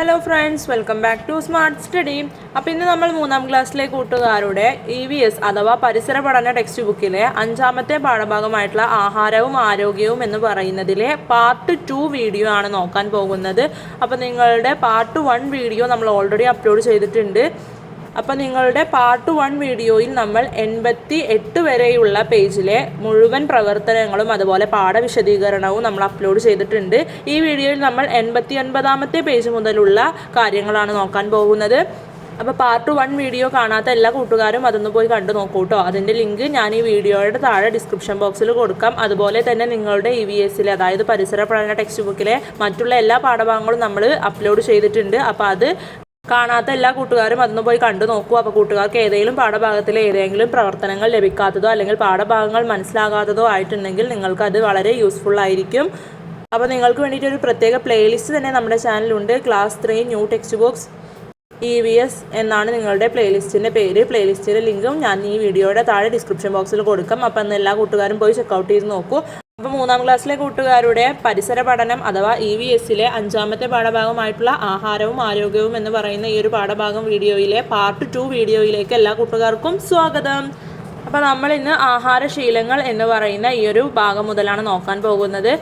Hello friends welcome back to smart study അപ്പോൾ ഇന്ന് നമ്മൾ മൂന്നാം ക്ലാസ്സിലെ കൂട്ടുകാരുടെ ഇ വി എസ് അഥവാ പരിസര പഠന ടെക്സ്റ്റ് ബുക്കിലെ അഞ്ചാമത്തെ പാഠഭാഗമായിട്ടുള്ള ആഹാരവും ആരോഗ്യവും എന്ന് പറയുന്നതിലെ പാർട്ട് ടു വീഡിയോ ആണ് നോക്കാൻ പോകുന്നത്. അപ്പോൾ നിങ്ങളുടെ പാർട്ട് വൺ വീഡിയോ നമ്മൾ ഓൾറെഡി അപ്ലോഡ് ചെയ്തിട്ടുണ്ട്. അപ്പോൾ നിങ്ങളുടെ പാർട്ട് വൺ വീഡിയോയിൽ നമ്മൾ എൺപത്തി എട്ട് വരെയുള്ള പേജിലെ മുഴുവൻ പ്രവർത്തനങ്ങളും അതുപോലെ പാഠവിശദീകരണവും നമ്മൾ അപ്ലോഡ് ചെയ്തിട്ടുണ്ട്. ഈ വീഡിയോയിൽ നമ്മൾ എൺപത്തി ഒൻപതാമത്തെ പേജ് മുതലുള്ള കാര്യങ്ങളാണ് നോക്കാൻ പോകുന്നത്. അപ്പോൾ പാർട്ട് വൺ വീഡിയോ കാണാത്ത എല്ലാ കൂട്ടുകാരും അതൊന്ന് പോയി കണ്ടു നോക്കൂ കേട്ടോ അതിന്റെ ലിങ്ക് ഞാൻ ഈ വീഡിയോയുടെ താഴെ ഡിസ്ക്രിപ്ഷൻ ബോക്സിൽ കൊടുക്കാം. അതുപോലെ തന്നെ നിങ്ങളുടെ ഇ വി എസിലെ അതായത് പരിസര പഠന ടെക്സ്റ്റ് ബുക്കിലെ മറ്റുള്ള എല്ലാ പാഠഭാഗങ്ങളും നമ്മൾ അപ്ലോഡ് ചെയ്തിട്ടുണ്ട്. അപ്പോൾ അത് കാണാത്ത എല്ലാ കൂട്ടുകാരും അതൊന്ന് പോയി കണ്ടു നോക്കൂ. അപ്പോൾ കൂട്ടുകാർക്ക് ഏതെങ്കിലും പാഠഭാഗത്തിലെ ഏതെങ്കിലും പ്രവർത്തനങ്ങൾ ലഭിക്കാത്തതോ അല്ലെങ്കിൽ പാഠഭാഗങ്ങൾ മനസ്സിലാകാത്തതോ ആയിട്ടുണ്ടെങ്കിൽ നിങ്ങൾക്ക് അത് വളരെ യൂസ്ഫുൾ ആയിരിക്കും. അപ്പോൾ നിങ്ങൾക്ക് വേണ്ടിയിട്ട് ഒരു പ്രത്യേക പ്ലേലിസ്റ്റ് തന്നെ നമ്മുടെ ചാനലുണ്ട് class three new text books E V S എന്നാണ് നിങ്ങളുടെ പ്ലേലിസ്റ്റിന്റെ പേര്. പ്ലേലിസ്റ്റിന്റെ ലിങ്കും ഞാൻ ഈ വീഡിയോയുടെ താഴെ ഡിസ്ക്രിപ്ഷൻ ബോക്സിൽ കൊടുക്കാം. അപ്പോൾ അന്ന് എല്ലാ കൂട്ടുകാരും പോയി ചെക്കൗട്ട് ചെയ്ത് നോക്കൂ. അപ്പോൾ മൂന്നാം ക്ലാസ്സിലെ കൂട്ടുകാരുടെ പരിസര പഠനം അഥവാ ഇ വി എസിലെ അഞ്ചാമത്തെ പാഠഭാഗമായിട്ടുള്ള ആഹാരവും ആരോഗ്യവും എന്ന് പറയുന്ന ഈ ഒരു പാഠഭാഗം വീഡിയോയിലെ പാർട്ട് ടു വീഡിയോയിലേക്ക് എല്ലാ കൂട്ടുകാർക്കും സ്വാഗതം. അപ്പോൾ നമ്മൾ ഇന്ന് ആഹാരശീലങ്ങൾ എന്ന് പറയുന്ന ഈ ഒരു ഭാഗം മുതലാണ് നോക്കാൻ പോകുന്നത്.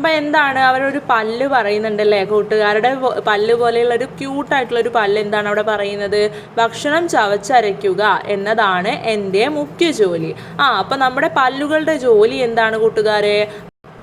അപ്പോൾ എന്താണ്? അവരൊരു പല്ല് പറയുന്നുണ്ടല്ലേ കൂട്ടുകാരുടെ പല്ല് പോലെയുള്ള ഒരു ക്യൂട്ടായിട്ടുള്ള ഒരു പല്ല് എന്താണ് അവിടെ പറയുന്നത്? ഭക്ഷണം ചവച്ചരയ്ക്കുക എന്നതാണ് എന്റെ മുഖ്യ ജോലി. ആ അപ്പോൾ നമ്മുടെ പല്ലുകളുടെ ജോലി എന്താണ് കൂട്ടുകാരെ?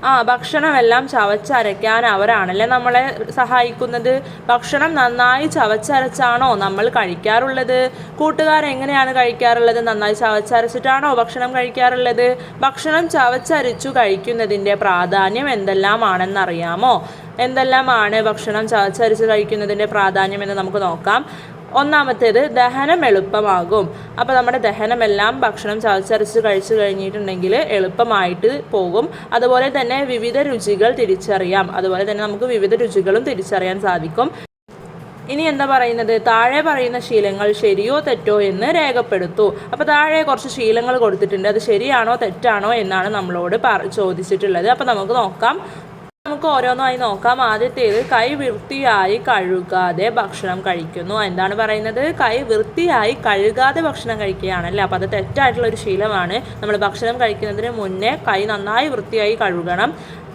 ആ ഭക്ഷണമെല്ലാം ചവച്ചരയ്ക്കാൻ അവരാണല്ലേ നമ്മളെ സഹായിക്കുന്നത്? ഭക്ഷണം നന്നായി ചവച്ചരച്ചാണോ നമ്മൾ കഴിക്കാറുള്ളത്? കൂട്ടുകാരെങ്ങനെയാണ് കഴിക്കാറുള്ളത്? നന്നായി ചവച്ചരച്ചിട്ടാണോ ഭക്ഷണം കഴിക്കാറുള്ളത്? ഭക്ഷണം ചവച്ചരച്ചു കഴിക്കുന്നതിന്റെ പ്രാധാന്യം എന്തെല്ലാമാണെന്നറിയാമോ? എന്തെല്ലാമാണ് ഭക്ഷണം ചവച്ചരച്ച് കഴിക്കുന്നതിന്റെ പ്രാധാന്യം എന്ന് നമുക്ക് നോക്കാം. ഒന്നാമത്തേത് ദഹനം എളുപ്പമാകും. അപ്പോൾ നമ്മുടെ ദഹനമെല്ലാം ഭക്ഷണം ചതച്ചരച്ച് കഴിച്ചു കഴിഞ്ഞിട്ടുണ്ടെങ്കിൽ എളുപ്പമായിട്ട് പോകും. അതുപോലെ തന്നെ വിവിധ രുചികൾ തിരിച്ചറിയാം. അതുപോലെ തന്നെ നമുക്ക് വിവിധ രുചികളും തിരിച്ചറിയാൻ സാധിക്കും. ഇനി എന്താ പറയുന്നത്? താഴെ പറയുന്ന ശീലങ്ങൾ ശരിയോ തെറ്റോ എന്ന് രേഖപ്പെടുത്തു. അപ്പോൾ താഴെ കുറച്ച് ശീലങ്ങൾ കൊടുത്തിട്ടുണ്ട്. അത് ശരിയാണോ തെറ്റാണോ എന്നാണ് നമ്മളോട് ചോദിച്ചിട്ടുള്ളത്. അപ്പോൾ നമുക്ക് നോക്കാം. നമുക്ക് ഓരോന്നായി നോക്കാം. ആദ്യത്തേത് കൈ വൃത്തിയായി കഴുകാതെ ഭക്ഷണം കഴിക്കുന്നു. എന്താണ് പറയുന്നത്? കൈ വൃത്തിയായി കഴുകാതെ ഭക്ഷണം കഴിക്കുകയാണല്ലേ? അപ്പോൾ അത് തെറ്റായിട്ടുള്ള ഒരു ശീലമാണ്. നമ്മൾ ഭക്ഷണം കഴിക്കുന്നതിന് മുന്നേ കൈ നന്നായി വൃത്തിയായി കഴുകണം.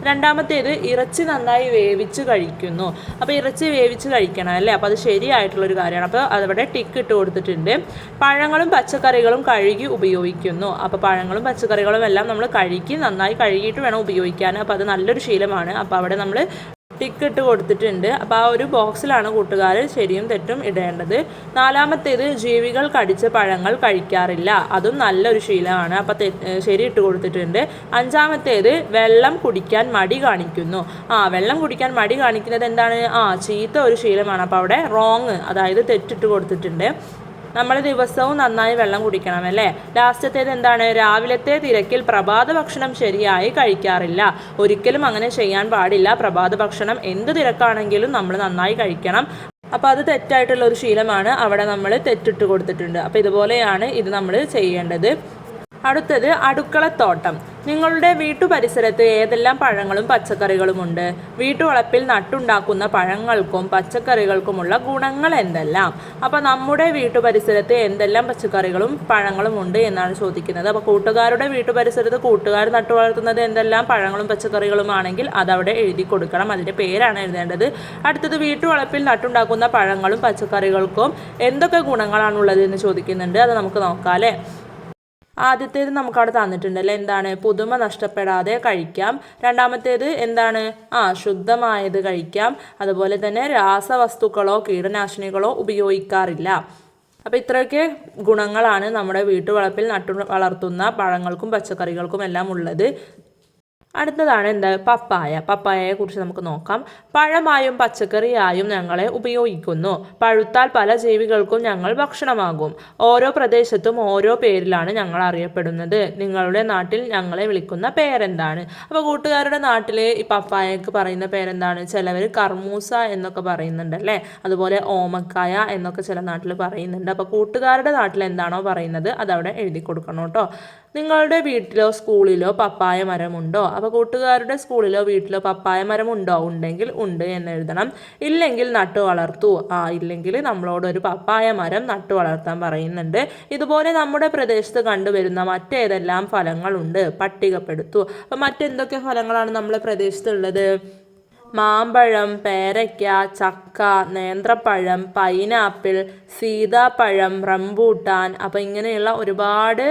രണ്ടാമത്തേത് ഇറച്ചി നന്നായി വേവിച്ച് കഴിക്കുന്നു. അപ്പോൾ ഇറച്ചി വേവിച്ച് കഴിക്കണം അല്ലേ? അപ്പോൾ അത് ശരിയായിട്ടുള്ളൊരു കാര്യമാണ്. അപ്പോൾ അതവിടെ ടിക്ക് ഇട്ട് കൊടുത്തിട്ടുണ്ട്. പഴങ്ങളും പച്ചക്കറികളും കഴുകി ഉപയോഗിക്കുന്നു. അപ്പോൾ പഴങ്ങളും പച്ചക്കറികളും എല്ലാം നമ്മൾ കഴുകി നന്നായി കഴുകിയിട്ട് വേണം ഉപയോഗിക്കാൻ. അപ്പോൾ അത് നല്ലൊരു ശീലമാണ്. അപ്പോൾ അവിടെ നമ്മൾ ടിക്ക് ഇട്ട് കൊടുത്തിട്ടുണ്ട്. അപ്പോൾ ആ ഒരു ബോക്സിലാണ് കൂട്ടുകാർ ശരിയും തെറ്റും ഇടേണ്ടത്. നാലാമത്തേത് ജീവികൾ കടിച്ച പഴങ്ങൾ കഴിക്കാറില്ല. അതും നല്ലൊരു ശീലമാണ്. അപ്പോൾ ശരി ഇട്ട് കൊടുത്തിട്ടുണ്ട്. അഞ്ചാമത്തേത് വെള്ളം കുടിക്കാൻ മടി കാണിക്കുന്നു. ആ വെള്ളം കുടിക്കാൻ മടി കാണിക്കുന്നത് എന്താണ്? ആ ചീത്ത ഒരു ശീലമാണ്. അപ്പോൾ അവിടെ റോങ് അതായത് തെറ്റിട്ട് കൊടുത്തിട്ടുണ്ട്. നമ്മൾ ദിവസവും നന്നായി വെള്ളം കുടിക്കണം അല്ലേ? ലാസ്റ്റത്തേത് എന്താണ്? രാവിലത്തെ തിരക്കിൽ പ്രഭാത ഭക്ഷണം ശരിയായി കഴിക്കാറില്ല. ഒരിക്കലും അങ്ങനെ ചെയ്യാൻ പാടില്ല. പ്രഭാത ഭക്ഷണം എന്ത് തിരക്കാണെങ്കിലും നമ്മൾ നന്നായി കഴിക്കണം. അപ്പോൾ അത് തെറ്റായിട്ടുള്ള ഒരു ശീലമാണ്. അവിടെ നമ്മൾ തെറ്റിട്ട് കൊടുത്തിട്ടുണ്ട്. അപ്പോൾ ഇതുപോലെയാണ് ഇത് നമ്മൾ ചെയ്യേണ്ടത്. അടുത്തത് അടുക്കളത്തോട്ടം. നിങ്ങളുടെ വീട്ടുപരിസരത്ത് ഏതെല്ലാം പഴങ്ങളും പച്ചക്കറികളുമുണ്ട്? വീട്ടുവളപ്പിൽ നട്ടുണ്ടാക്കുന്ന പഴങ്ങൾക്കും പച്ചക്കറികൾക്കുമുള്ള ഗുണങ്ങൾ എന്തെല്ലാം? അപ്പോൾ നമ്മുടെ വീട്ടുപരിസരത്ത് എന്തെല്ലാം പച്ചക്കറികളും പഴങ്ങളും ഉണ്ട് എന്നാണ് ചോദിക്കുന്നത്. അപ്പോൾ കൂട്ടുകാരുടെ വീട്ടുപരിസരത്ത് കൂട്ടുകാർ നട്ടു വളർത്തുന്നത് എന്തെല്ലാം പഴങ്ങളും പച്ചക്കറികളും ആണെങ്കിൽ അതവിടെ എഴുതി കൊടുക്കണം. അതിന്റെ പേരാണ് എഴുതേണ്ടത്. അടുത്തത് വീട്ടുവളപ്പിൽ നട്ടുണ്ടാക്കുന്ന പഴങ്ങളും പച്ചക്കറികൾക്കും എന്തൊക്കെ ഗുണങ്ങളാണുള്ളത് എന്ന് ചോദിക്കുന്നുണ്ട്. അത് നമുക്ക് നോക്കാം അല്ലേ? ആദ്യത്തേത് നമുക്കവിടെ തന്നിട്ടുണ്ടല്ലേ എന്താണ്? പുതുമ നഷ്ടപ്പെടാതെ കഴിക്കാം. രണ്ടാമത്തേത് എന്താണ്? ആ ശുദ്ധമായത് കഴിക്കാം. അതുപോലെ തന്നെ രാസവസ്തുക്കളോ കീടനാശിനികളോ ഉപയോഗിക്കാറില്ല. അപ്പോൾ ഇത്രയൊക്കെ ഗുണങ്ങളാണ് നമ്മുടെ വീട്ടുവളപ്പിൽ നട്ടു വളർത്തുന്ന പഴങ്ങൾക്കും പച്ചക്കറികൾക്കും എല്ലാം ഉള്ളത്. അടുത്തതാണ് എന്താ? പപ്പായ. പപ്പായയെ കുറിച്ച് നമുക്ക് നോക്കാം. പഴമായും പച്ചക്കറിയായും ഞങ്ങളെ ഉപയോഗിക്കുന്നു. പഴുത്താൽ പല ജീവികൾക്കും ഞങ്ങൾ ഭക്ഷണമാകും. ഓരോ പ്രദേശത്തും ഓരോ പേരിലാണ് ഞങ്ങൾ അറിയപ്പെടുന്നത്. നിങ്ങളുടെ നാട്ടിൽ ഞങ്ങളെ വിളിക്കുന്ന പേരെന്താണ്? അപ്പോൾ കൂട്ടുകാരുടെ നാട്ടിൽ ഈ പപ്പായക്ക് പറയുന്ന പേരെന്താണ്? ചിലവർ കർമൂസ എന്നൊക്കെ പറയുന്നുണ്ട് അല്ലേ? അതുപോലെ ഓമക്കായ എന്നൊക്കെ ചില നാട്ടിൽ പറയുന്നുണ്ട്. അപ്പോൾ കൂട്ടുകാരുടെ നാട്ടിൽ എന്താണോ പറയുന്നത് അതവിടെ എഴുതി കൊടുക്കണം കേട്ടോ. നിങ്ങളുടെ വീട്ടിലോ സ്കൂളിലോ പപ്പായ മരമുണ്ടോ? അപ്പോൾ കൂട്ടുകാരുടെ സ്കൂളിലോ വീട്ടിലോ പപ്പായ മരം ഉണ്ടോ? ഉണ്ടെങ്കിൽ ഉണ്ട് എന്ന് എഴുതണം. ഇല്ലെങ്കിൽ നട്ടു വളർത്തു. ആ ഇല്ലെങ്കിൽ നമ്മളോട് ഒരു പപ്പായ മരം നട്ടു വളർത്താൻ പറയുന്നുണ്ട്. ഇതുപോലെ നമ്മുടെ പ്രദേശത്ത് കണ്ടുവരുന്ന മറ്റേതെല്ലാം ഫലങ്ങളുണ്ട് പട്ടികപ്പെടുത്തു. അപ്പോൾ മറ്റെന്തൊക്കെ ഫലങ്ങളാണ് നമ്മുടെ പ്രദേശത്തുള്ളത്? മാമ്പഴം പേരയ്ക്ക ചക്ക നേന്ത്രപ്പഴം പൈനാപ്പിൾ സീതാപ്പഴം റംബൂട്ടാൻ. അപ്പോൾ ഇങ്ങനെയുള്ള ഒരുപാട്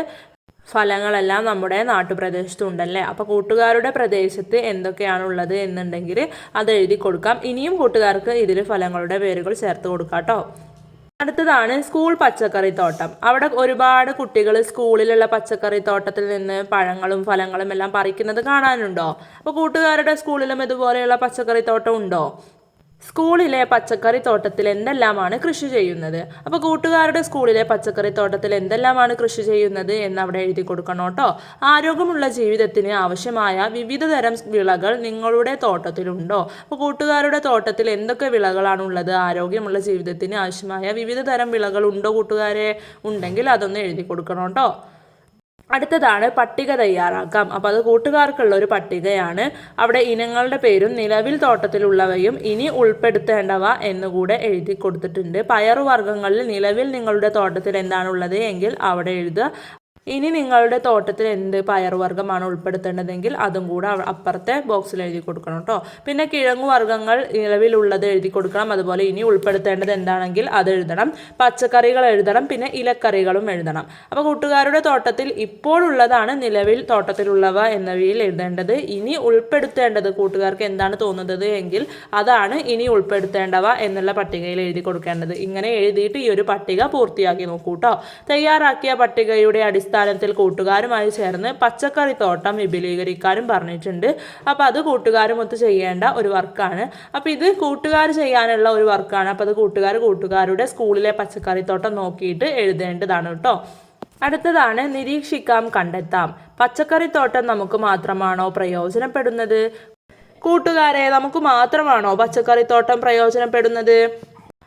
ഫലങ്ങളെല്ലാം നമ്മുടെ നാട്ടുപ്രദേശത്തുണ്ടല്ലേ? അപ്പോൾ കൂട്ടുകാരുടെ പ്രദേശത്ത് എന്തൊക്കെയാണുള്ളത് എന്നുണ്ടെങ്കിൽ അത് എഴുതി കൊടുക്കാം. ഇനിയും കൂട്ടുകാർക്ക് ഇതിൽ ഫലങ്ങളുടെ പേരുകൾ ചേർത്ത് കൊടുക്കാം കേട്ടോ. അടുത്തതാണ് സ്കൂൾ പച്ചക്കറി തോട്ടം. അവിടെ ഒരുപാട് കുട്ടികൾ സ്കൂളിലുള്ള പച്ചക്കറി തോട്ടത്തിൽ നിന്ന് പഴങ്ങളും ഫലങ്ങളും എല്ലാം പറിക്കുന്നത് കാണാനുണ്ടോ? അപ്പോൾ കൂട്ടുകാരുടെ സ്കൂളിലും ഇതുപോലെയുള്ള പച്ചക്കറി തോട്ടം ഉണ്ടോ? സ്കൂളിലെ പച്ചക്കറി തോട്ടത്തിൽ എന്തെല്ലാമാണ് കൃഷി ചെയ്യുന്നത്? അപ്പോൾ കൂട്ടുകാരുടെ സ്കൂളിലെ പച്ചക്കറി തോട്ടത്തിൽ എന്തെല്ലാമാണ് കൃഷി ചെയ്യുന്നത് എന്ന് അവിടെ എഴുതി കൊടുക്കണം കേട്ടോ. ആരോഗ്യമുള്ള ജീവിതത്തിന് ആവശ്യമായ വിവിധ തരം വിളകൾ നിങ്ങളുടെ തോട്ടത്തിലുണ്ടോ അപ്പോൾ കൂട്ടുകാരുടെ തോട്ടത്തിൽ എന്തൊക്കെ വിളകളാണ് ഉള്ളത്? ആരോഗ്യമുള്ള ജീവിതത്തിന് ആവശ്യമായ വിവിധ തരം വിളകൾ ഉണ്ടോ കൂട്ടുകാരെ? ഉണ്ടെങ്കിൽ അതൊന്ന് എഴുതി കൊടുക്കണം കേട്ടോ. അടുത്തതാണ് പട്ടിക തയ്യാറാക്കാം. അപ്പോൾ അത് കൂട്ടുകാർക്കുള്ള ഒരു പട്ടികയാണ്. അവിടെ ഇനങ്ങളുടെ പേരും നിലവിൽ തോട്ടത്തിലുള്ളവയും ഇനി ഉൾപ്പെടുത്തേണ്ടവ എന്നുകൂടെ എഴുതി കൊടുത്തിട്ടുണ്ട്. പയറുവർഗങ്ങളിൽ നിലവിൽ നിങ്ങളുടെ തോട്ടത്തിൽ എന്താണുള്ളത് എങ്കിൽ അവിടെ എഴുതുക. ഇനി നിങ്ങളുടെ തോട്ടത്തിൽ എന്ത് പയറുവർഗമാണ് ഉൾപ്പെടുത്തേണ്ടതെങ്കിൽ അതും കൂടെ അപ്പുറത്തെ ബോക്സിൽ എഴുതി കൊടുക്കണം കേട്ടോ പിന്നെ കിഴങ്ങു വർഗങ്ങൾ നിലവിലുള്ളത് എഴുതി കൊടുക്കണം. അതുപോലെ ഇനി ഉൾപ്പെടുത്തേണ്ടത് എന്താണെങ്കിൽ അത് എഴുതണം. പച്ചക്കറികൾ എഴുതണം. പിന്നെ ഇലക്കറികളും എഴുതണം. അപ്പോൾ കൂട്ടുകാരുടെ തോട്ടത്തിൽ ഇപ്പോഴുള്ളതാണ് നിലവിൽ തോട്ടത്തിലുള്ളവ എന്നിവയിൽ എഴുതേണ്ടത്. ഇനി ഉൾപ്പെടുത്തേണ്ടത് കൂട്ടുകാർക്ക് എന്താണ് തോന്നുന്നത് എങ്കിൽ അതാണ് ഇനി ഉൾപ്പെടുത്തേണ്ടവ എന്നുള്ള പട്ടികയിൽ എഴുതി കൊടുക്കേണ്ടത്. ഇങ്ങനെ എഴുതിയിട്ട് ഈ ഒരു പട്ടിക പൂർത്തിയാക്കി നോക്കൂ കേട്ടോ തയ്യാറാക്കിയ പട്ടികയുടെ അടിസ്ഥാനത്തിൽ കൂട്ടുകാരുമായി ചേർന്ന് പച്ചക്കറി തോട്ടം വിപുലീകരിക്കാനും പറഞ്ഞിട്ടുണ്ട്. അപ്പോൾ അത് കൂട്ടുകാരും ഒത്ത് ചെയ്യേണ്ട ഒരു വർക്കാണ്. അപ്പോൾ ഇത് കൂട്ടുകാർ ചെയ്യാനുള്ള ഒരു വർക്കാണ്. അപ്പോൾ അത് കൂട്ടുകാർ കൂട്ടുകാരുടെ സ്കൂളിലെ പച്ചക്കറി തോട്ടം നോക്കിയിട്ട് എഴുതേണ്ടതാണ് കേട്ടോ. അടുത്തതാണ് നിരീക്ഷിക്കാം കണ്ടെത്താം. പച്ചക്കറിത്തോട്ടം നമുക്ക് മാത്രമാണോ പ്രയോജനപ്പെടുന്നത്? കൂട്ടുകാരെ നമുക്ക് മാത്രമാണോ പച്ചക്കറിത്തോട്ടം പ്രയോജനപ്പെടുന്നത്?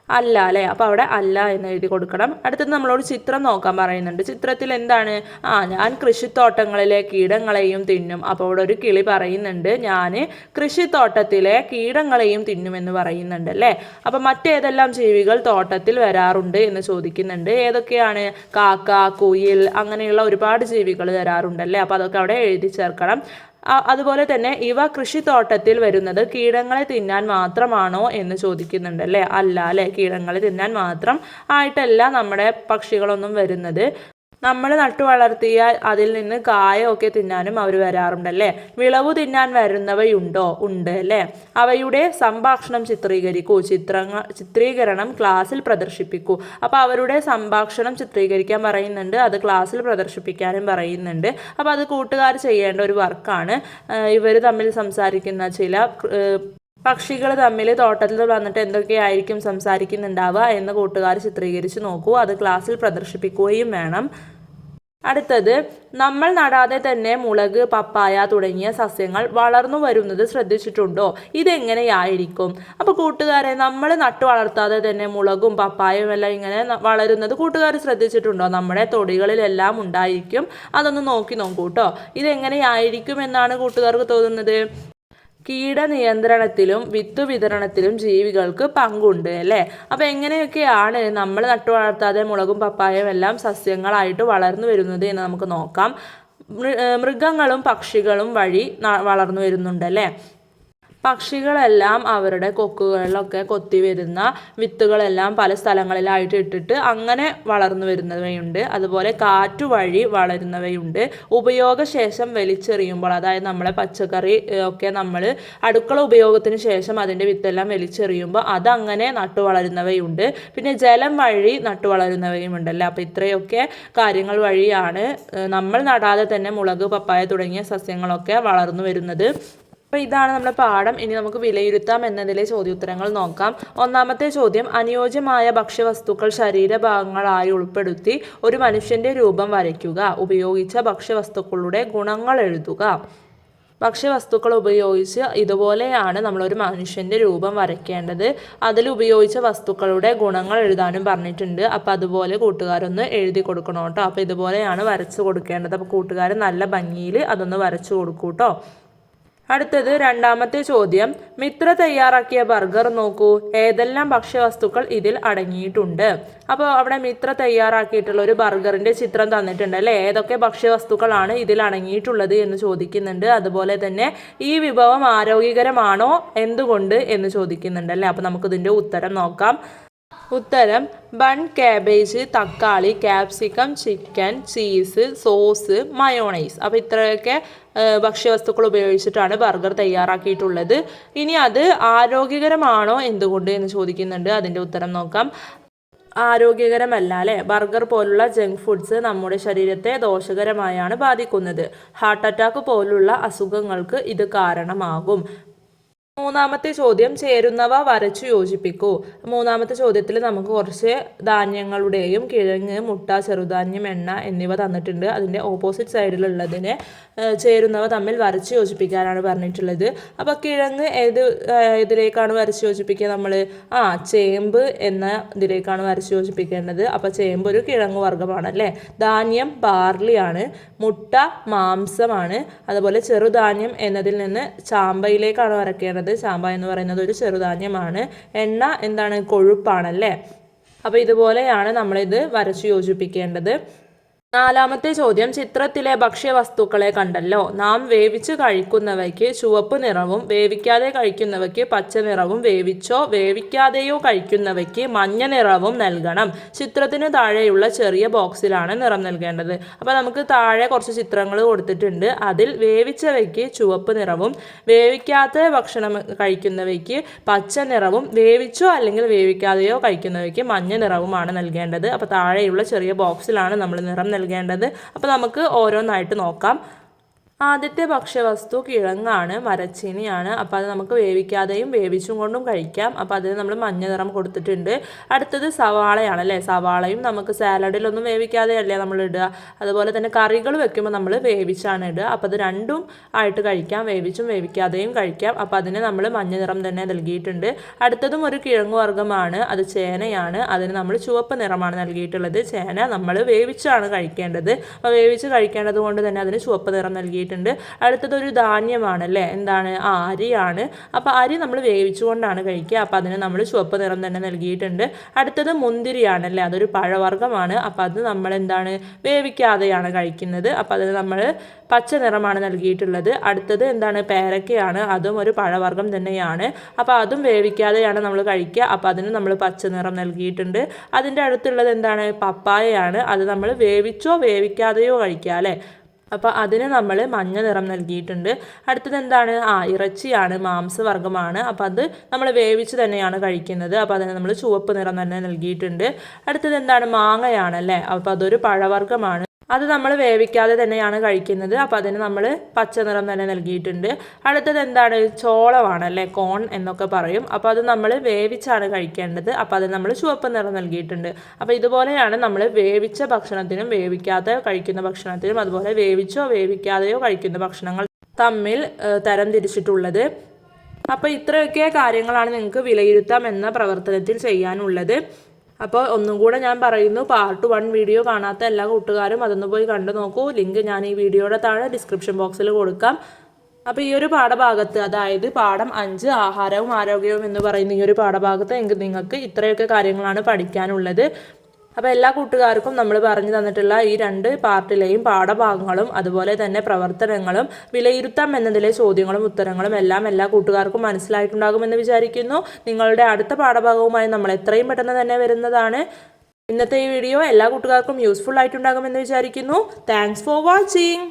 അല്ല അല്ലേ? അപ്പോൾ അവിടെ അല്ല എന്ന് എഴുതി കൊടുക്കണം. അടുത്തത് നമ്മളോട് ചിത്രം നോക്കാൻ പറയുന്നുണ്ട്. ചിത്രത്തിൽ എന്താണ്? ആ ഞാൻ കൃഷിത്തോട്ടങ്ങളിലെ കീടങ്ങളെയും തിന്നും. അപ്പോൾ അവിടെ ഒരു കിളി പറയുന്നുണ്ട്. ഞാൻ കൃഷിത്തോട്ടത്തിലെ കീടങ്ങളെയും തിന്നുമെന്ന് പറയുന്നുണ്ട് അല്ലേ? അപ്പോൾ മറ്റേതെല്ലാം ജീവികൾ തോട്ടത്തിൽ വരാറുണ്ട് എന്ന് ചോദിക്കുന്നുണ്ട്. ഏതൊക്കെയാണ്? കാക്ക കുയിൽ അങ്ങനെയുള്ള ഒരുപാട് ജീവികൾ വരാറുണ്ടല്ലേ അപ്പോൾ അതൊക്കെ അവിടെ എഴുതി ചേർക്കണം. അതുപോലെ തന്നെ ഇവ കൃഷിത്തോട്ടത്തിൽ വരുന്നത് കീടങ്ങളെ തിന്നാൻ മാത്രമാണോ എന്ന് ചോദിക്കുന്നുണ്ട് അല്ലേ? അല്ല അല്ലേ? കീടങ്ങളെ തിന്നാൻ മാത്രം ആയിട്ടല്ല നമ്മുടെ പക്ഷികളൊന്നും വരുന്നത്. നമ്മൾ നട്ടു വളർത്തിയാൽ അതിൽ നിന്ന് കായൊക്കെ തിന്നാനും അവർ വരാറുണ്ടല്ലേ? വിളവ് തിന്നാൻ വരുന്നവയുണ്ടോ? ഉണ്ട് അല്ലേ? അവയുടെ സംഭാഷണം ചിത്രീകരിക്കൂ. ചിത്രങ്ങൾ ചിത്രീകരണം ക്ലാസ്സിൽ പ്രദർശിപ്പിക്കൂ. അപ്പോൾ അവരുടെ സംഭാഷണം ചിത്രീകരിക്കാൻ പറയുന്നുണ്ട്. അത് ക്ലാസ്സിൽ പ്രദർശിപ്പിക്കാനും പറയുന്നുണ്ട്. അപ്പോൾ അത് കൂട്ടുകാർ ചെയ്യേണ്ട ഒരു വർക്കാണ്. ഇവർ തമ്മിൽ സംസാരിക്കുന്ന ചില പക്ഷികൾ തമ്മിൽ തോട്ടത്തിൽ വന്നിട്ട് എന്തൊക്കെയായിരിക്കും സംസാരിക്കുന്നുണ്ടാവുക എന്ന് കൂട്ടുകാർ ചിത്രീകരിച്ച് നോക്കൂ. അത് ക്ലാസ്സിൽ പ്രദർശിപ്പിക്കുകയും വേണം. അടുത്തത് നമ്മൾ നടാതെ തന്നെ മുളക് പപ്പായ തുടങ്ങിയ സസ്യങ്ങൾ വളർന്നു വരുന്നത് ശ്രദ്ധിച്ചിട്ടുണ്ടോ? ഇതെങ്ങനെയായിരിക്കും? അപ്പോൾ കൂട്ടുകാരെ നമ്മൾ നട്ടു വളർത്താതെ തന്നെ മുളകും പപ്പായയും എല്ലാം ഇങ്ങനെ വളരുന്നത് കൂട്ടുകാർ ശ്രദ്ധിച്ചിട്ടുണ്ടോ? നമ്മുടെ തൊടികളിലെല്ലാം ഉണ്ടായിരിക്കും. അതൊന്ന് നോക്കി നോക്കൂ കേട്ടോ ഇതെങ്ങനെയായിരിക്കും എന്നാണ് കൂട്ടുകാർക്ക് തോന്നുന്നത്? കീടനിയന്ത്രണത്തിലും വിത്തു വിതരണത്തിലും ജീവികൾക്ക് പങ്കുണ്ട് അല്ലേ? അപ്പോൾ എങ്ങനെയൊക്കെയാണ് നമ്മൾ നട്ടു വളർത്താതെ മുളകും പപ്പായയും എല്ലാം സസ്യങ്ങളായിട്ട് വളർന്നു വരുന്നത് എന്ന് നമുക്ക് നോക്കാം. മൃഗങ്ങളും പക്ഷികളും വഴി വളർന്നു വരുന്നുണ്ട് അല്ലേ? പക്ഷികളെല്ലാം അവരുടെ കൊക്കുകളിലൊക്കെ കൊത്തി വരുന്ന വിത്തുകളെല്ലാം പല സ്ഥലങ്ങളിലായിട്ട് ഇട്ടിട്ട് അങ്ങനെ വളർന്നു വരുന്നവയുണ്ട്. അതുപോലെ കാറ്റു വഴി വളരുന്നവയുണ്ട്. ഉപയോഗശേഷം വലിച്ചെറിയുമ്പോൾ അതായത് നമ്മളെ പച്ചക്കറി ഒക്കെ നമ്മൾ അടുക്കള ഉപയോഗത്തിന് ശേഷം അതിന്റെ വിത്തെല്ലാം വലിച്ചെറിയുമ്പോൾ അതങ്ങനെ നട്ടു വളരുന്നവയുണ്ട്. പിന്നെ ജലം വഴി നട്ടു വളരുന്നവയുമുണ്ടല്ലോ. അപ്പോൾ ഇത്രയൊക്കെ കാര്യങ്ങൾ വഴിയാണ് നമ്മൾ നടാതെ തന്നെ മുളക് പപ്പായ തുടങ്ങിയ സസ്യങ്ങളൊക്കെ വളർന്നു വരുന്നത്. അപ്പോൾ ഇതാണ് നമ്മുടെ പാഠം. ഇനി നമുക്ക് വിലയിരുത്താം എന്നതിലെ ചോദ്യോത്തരങ്ങൾ നോക്കാം. ഒന്നാമത്തെ ചോദ്യം അനുയോജ്യമായ ഭക്ഷ്യവസ്തുക്കൾ ശരീരഭാഗങ്ങളായി ഉൾപ്പെടുത്തി ഒരു മനുഷ്യന്റെ രൂപം വരയ്ക്കുക. ഉപയോഗിച്ച ഭക്ഷ്യവസ്തുക്കളുടെ ഗുണങ്ങൾ എഴുതുക. ഭക്ഷ്യവസ്തുക്കൾ ഉപയോഗിച്ച് ഇതുപോലെയാണ് നമ്മളൊരു മനുഷ്യന്റെ രൂപം വരയ്ക്കേണ്ടത്. അതിൽ ഉപയോഗിച്ച വസ്തുക്കളുടെ ഗുണങ്ങൾ എഴുതാനും പറഞ്ഞിട്ടുണ്ട്. അപ്പോൾ അതുപോലെ കൂട്ടുകാരൊന്ന് എഴുതി കൊടുക്കണം കേട്ടോ. അപ്പോൾ ഇതുപോലെയാണ് വരച്ച് കൊടുക്കേണ്ടത്. അപ്പോൾ കൂട്ടുകാർ നല്ല ഭംഗിയിൽ അതൊന്ന് വരച്ച് കൊടുക്കൂ കേട്ടോ. അടുത്തത് രണ്ടാമത്തെ ചോദ്യം. മിത്ര തയ്യാറാക്കിയ ബർഗർ നോക്കൂ. ഏതെല്ലാം ഭക്ഷ്യവസ്തുക്കൾ ഇതിൽ അടങ്ങിയിട്ടുണ്ട്? അപ്പോൾ അവിടെ മിത്ര തയ്യാറാക്കിയിട്ടുള്ള ഒരു ബർഗറിന്റെ ചിത്രം തന്നിട്ടുണ്ട് അല്ലേ? ഏതൊക്കെ ഭക്ഷ്യവസ്തുക്കളാണ് ഇതിൽ അടങ്ങിയിട്ടുള്ളത് എന്ന് ചോദിക്കുന്നുണ്ട്. അതുപോലെ തന്നെ ഈ വിഭവം ആരോഗ്യകരമാണോ? എന്തുകൊണ്ട്? എന്ന് ചോദിക്കുന്നുണ്ട് അല്ലേ? അപ്പോൾ നമുക്കിതിന്റെ ഉത്തരം നോക്കാം. ഉത്തരം ബൺ കാബേജ് തക്കാളി capsicum chicken cheese sauce mayonnaise അപ്പോൾ ഇത്രയൊക്കെ ഭക്ഷ്യവസ്തുക്കൾ ഉപയോഗിച്ചിട്ടാണ് ബർഗർ തയ്യാറാക്കിയിട്ടുള്ളത്. ഇനി അത് ആരോഗ്യകരമാണോ എന്തുകൊണ്ട് എന്ന് ചോദിക്കുന്നുണ്ട്. അതിന്റെ ഉത്തരം നോക്കാം. ആരോഗ്യകരമല്ല അല്ലേ? ബർഗർ പോലുള്ള ജങ്ക് ഫുഡ്സ് നമ്മുടെ ശരീരത്തെ ദോഷകരമായാണ് ബാധിക്കുന്നത്. ഹാർട്ട് അറ്റാക്ക് പോലുള്ള അസുഖങ്ങൾക്ക് ഇത് കാരണമാകും. മൂന്നാമത്തെ ചോദ്യം ചേരുന്നവ വരച്ചു യോജിപ്പിക്കൂ. മൂന്നാമത്തെ ചോദ്യത്തിൽ നമുക്ക് കുറച്ച് ധാന്യങ്ങളുടെയും കിഴങ്ങ് മുട്ട ചെറുധാന്യം എണ്ണ എന്നിവ തന്നിട്ടുണ്ട്. അതിന്റെ ഓപ്പോസിറ്റ് സൈഡിലുള്ളതിനെ ചേരുന്നവ തമ്മിൽ വരച്ച് യോജിപ്പിക്കാനാണ് പറഞ്ഞിട്ടുള്ളത്. അപ്പോൾ കിഴങ്ങ് ഏത് ഇതിലേക്കാണ് വരച്ച് യോജിപ്പിക്കുക നമ്മൾ? ആ ചേമ്പ് എന്ന ഇതിലേക്കാണ് വരച്ച് യോജിപ്പിക്കേണ്ടത്. അപ്പോൾ ചേമ്പ് ഒരു കിഴങ്ങ് വർഗമാണ് അല്ലേ? ധാന്യം ബാർലിയാണ് മുട്ട മാംസമാണ്. അതുപോലെ ചെറുധാന്യം എന്നതിൽ നിന്ന് ചാമ്പയിലേക്കാണ് വരയ്ക്കേണ്ടത് ചാമ്പ എന്ന് പറയുന്നത് ഒരു ചെറുധാന്യമാണ്. എണ്ണ എന്താണ്? കൊഴുപ്പാണല്ലേ? അപ്പോൾ ഇതുപോലെയാണ് നമ്മളിത് വരച്ച് യോജിപ്പിക്കേണ്ടത്. നാലാമത്തെ ചോദ്യം ചിത്രത്തിലെ ഭക്ഷ്യവസ്തുക്കളെ കണ്ടല്ലോ. നാം വേവിച്ച് കഴിക്കുന്നവയ്ക്ക് ചുവപ്പ് നിറവും വേവിക്കാതെ കഴിക്കുന്നവയ്ക്ക് പച്ച നിറവും വേവിച്ചോ വേവിക്കാതെയോ കഴിക്കുന്നവയ്ക്ക് മഞ്ഞ നിറവും നൽകണം. ചിത്രത്തിന് താഴെയുള്ള ചെറിയ ബോക്സിലാണ് നിറം നൽകേണ്ടത്. അപ്പോൾ നമുക്ക് താഴെ കുറച്ച് ചിത്രങ്ങൾ കൊടുത്തിട്ടുണ്ട്. അതിൽ വേവിച്ചവയ്ക്ക് ചുവപ്പ് നിറവും വേവിക്കാത്ത ഭക്ഷണം കഴിക്കുന്നവയ്ക്ക് പച്ച നിറവും വേവിച്ചോ അല്ലെങ്കിൽ വേവിക്കാതെയോ കഴിക്കുന്നവയ്ക്ക് മഞ്ഞ നിറവുമാണ് നൽകേണ്ടത്. അപ്പോൾ താഴെയുള്ള ചെറിയ ബോക്സിലാണ് നമ്മൾ നിറം നൽകേണ്ടത്. അപ്പോൾ നമുക്ക് ഓരോന്നായിട്ട് നോക്കാം. ആദ്യത്തെ ഭക്ഷ്യവസ്തു കിഴങ്ങാണ് മരച്ചീനിയാണ്. അപ്പോൾ അത് നമുക്ക് വേവിക്കാതെയും വേവിച്ചും കൊണ്ടും കഴിക്കാം. അപ്പോൾ അതിന് നമ്മൾ മഞ്ഞ നിറം കൊടുത്തിട്ടുണ്ട്. അടുത്തത് സവാളയാണ് അല്ലേ? സവാളയും നമുക്ക് സാലഡിലൊന്നും വേവിക്കാതെയല്ലേ നമ്മൾ ഇടുക? അതുപോലെ തന്നെ കറികൾ വെക്കുമ്പോൾ നമ്മൾ വേവിച്ചാണ് ഇടുക. അപ്പോൾ അത് രണ്ടും ആയിട്ട് കഴിക്കാം. വേവിച്ചും വേവിക്കാതെയും കഴിക്കാം. അപ്പോൾ അതിന് നമ്മൾ മഞ്ഞ നിറം തന്നെ നൽകിയിട്ടുണ്ട്. അടുത്തതും ഒരു കിഴങ്ങ് വർഗമാണ്. അത് ചേനയാണ്. അതിന് നമ്മൾ ചുവപ്പ് നിറമാണ് നൽകിയിട്ടുള്ളത്. ചേന നമ്മൾ വേവിച്ചാണ് കഴിക്കേണ്ടത്. അപ്പോൾ വേവിച്ച് കഴിക്കേണ്ടത് കൊണ്ട് തന്നെ അതിന് ചുവപ്പ് നിറം നൽകിയിട്ടുണ്ട്. അടുത്തത് ഒരു ധാന്യമാണ് അല്ലേ എന്താണ്? ആ അരിയാണ്. അപ്പോൾ അരി നമ്മൾ വേവിച്ചുകൊണ്ടാണ് കഴിക്കുക. അപ്പോൾ അതിന് നമ്മൾ ചുവപ്പ് നിറം തന്നെ നൽകിയിട്ടുണ്ട്. അടുത്തത് മുന്തിരിയാണ് അല്ലേ അതൊരു പഴവർഗമാണ്. അപ്പോൾ അത് നമ്മൾ എന്താണ്? വേവിക്കാതെയാണ് കഴിക്കുന്നത്. അപ്പോൾ അതിന് നമ്മൾ പച്ച നിറമാണ് നൽകിയിട്ടുള്ളത്. അടുത്തത് എന്താണ്? പേരക്കയാണ്. അതും ഒരു പഴവർഗം തന്നെയാണ്. അപ്പോൾ അതും വേവിക്കാതെയാണ് നമ്മൾ കഴിക്കുക. അപ്പോൾ അതിന് നമ്മൾ പച്ച നിറം നൽകിയിട്ടുണ്ട്. അതിന്റെ അടുത്തുള്ളത് എന്താണ്? പപ്പായയാണ്. അത് നമ്മൾ വേവിച്ചോ വേവിക്കാതെയോ കഴിക്കുക അല്ലേ? അപ്പോൾ അതിന് നമ്മൾ മഞ്ഞ നിറം നൽകിയിട്ടുണ്ട്. അടുത്തത് എന്താണ്? ആ ഇറച്ചിയാണ് മാംസവർഗമാണ്. അപ്പോൾ അത് നമ്മൾ വേവിച്ച് തന്നെയാണ് കഴിക്കുന്നത്. അപ്പോൾ അതിന് നമ്മൾ ചുവപ്പ് നിറം തന്നെ നൽകിയിട്ടുണ്ട്. അടുത്തത് എന്താണ്? മാങ്ങയാണ് അല്ലേ? അപ്പോൾ അതൊരു പഴവർഗമാണ്. അത് നമ്മൾ വേവിക്കാതെ തന്നെയാണ് കഴിക്കുന്നത്. അപ്പോൾ അതിന് നമ്മൾ പച്ച നിറം തന്നെ നൽകിയിട്ടുണ്ട്. അടുത്തത് എന്താണ്? ചോളമാണ് അല്ലേ? കോൺ എന്നൊക്കെ പറയും. അപ്പോൾ അത് നമ്മൾ വേവിച്ചാണ് കഴിക്കേണ്ടത്. അപ്പോൾ അതിന് നമ്മൾ ചുവപ്പ് നിറം നൽകിയിട്ടുണ്ട്. അപ്പോൾ ഇതുപോലെയാണ് നമ്മൾ വേവിച്ച ഭക്ഷണത്തിനും വേവിക്കാതെ കഴിക്കുന്ന ഭക്ഷണത്തിനും അതുപോലെ വേവിച്ചോ വേവിക്കാതെയോ കഴിക്കുന്ന ഭക്ഷണങ്ങൾ തമ്മിൽ തരം തിരിച്ചിട്ടുള്ളത്. അപ്പോൾ ഇത്രയൊക്കെ കാര്യങ്ങളാണ് നിങ്ങൾക്ക് വിലയിരുത്താം എന്ന പ്രവർത്തനത്തിൽ ചെയ്യാനുള്ളത്. അപ്പോൾ ഒന്നും കൂടെ ഞാൻ പറയുന്നു പാർട്ട് വൺ വീഡിയോ കാണാത്ത എല്ലാ കൂട്ടുകാരും അതൊന്ന് പോയി കണ്ടു നോക്കൂ. ലിങ്ക് ഞാൻ ഈ വീഡിയോയുടെ താഴെ ഡിസ്ക്രിപ്ഷൻ ബോക്സിൽ കൊടുക്കാം. അപ്പോൾ ഈ ഒരു പാഠഭാഗത്ത് അതായത് പാഠം അഞ്ച് ആഹാരവും ആരോഗ്യവും എന്ന് പറയുന്ന ഈ ഒരു പാഠഭാഗത്ത് നിങ്ങൾക്ക് ഇത്രയൊക്കെ കാര്യങ്ങളാണ് പഠിക്കാനുള്ളത്. അപ്പോൾ എല്ലാ കൂട്ടുകാർക്കും നമ്മൾ പറഞ്ഞു തന്നിട്ടുള്ള ഈ രണ്ട് പാർട്ടിലെയും പാഠഭാഗങ്ങളും അതുപോലെ തന്നെ പ്രവർത്തനങ്ങളും വിലയിരുത്താം എന്നതിലെ ചോദ്യങ്ങളും ഉത്തരങ്ങളും എല്ലാം എല്ലാ കൂട്ടുകാർക്കും മനസ്സിലായിട്ടുണ്ടാകുമെന്ന് വിചാരിക്കുന്നു. നിങ്ങളുടെ അടുത്ത പാഠഭാഗവുമായി നമ്മൾ എത്രയും പെട്ടെന്ന് തന്നെ വരുന്നതാണ്. ഇന്നത്തെ ഈ വീഡിയോ എല്ലാ കൂട്ടുകാർക്കും യൂസ്ഫുൾ ആയിട്ടുണ്ടാകുമെന്ന് വിചാരിക്കുന്നു. Thanks for watching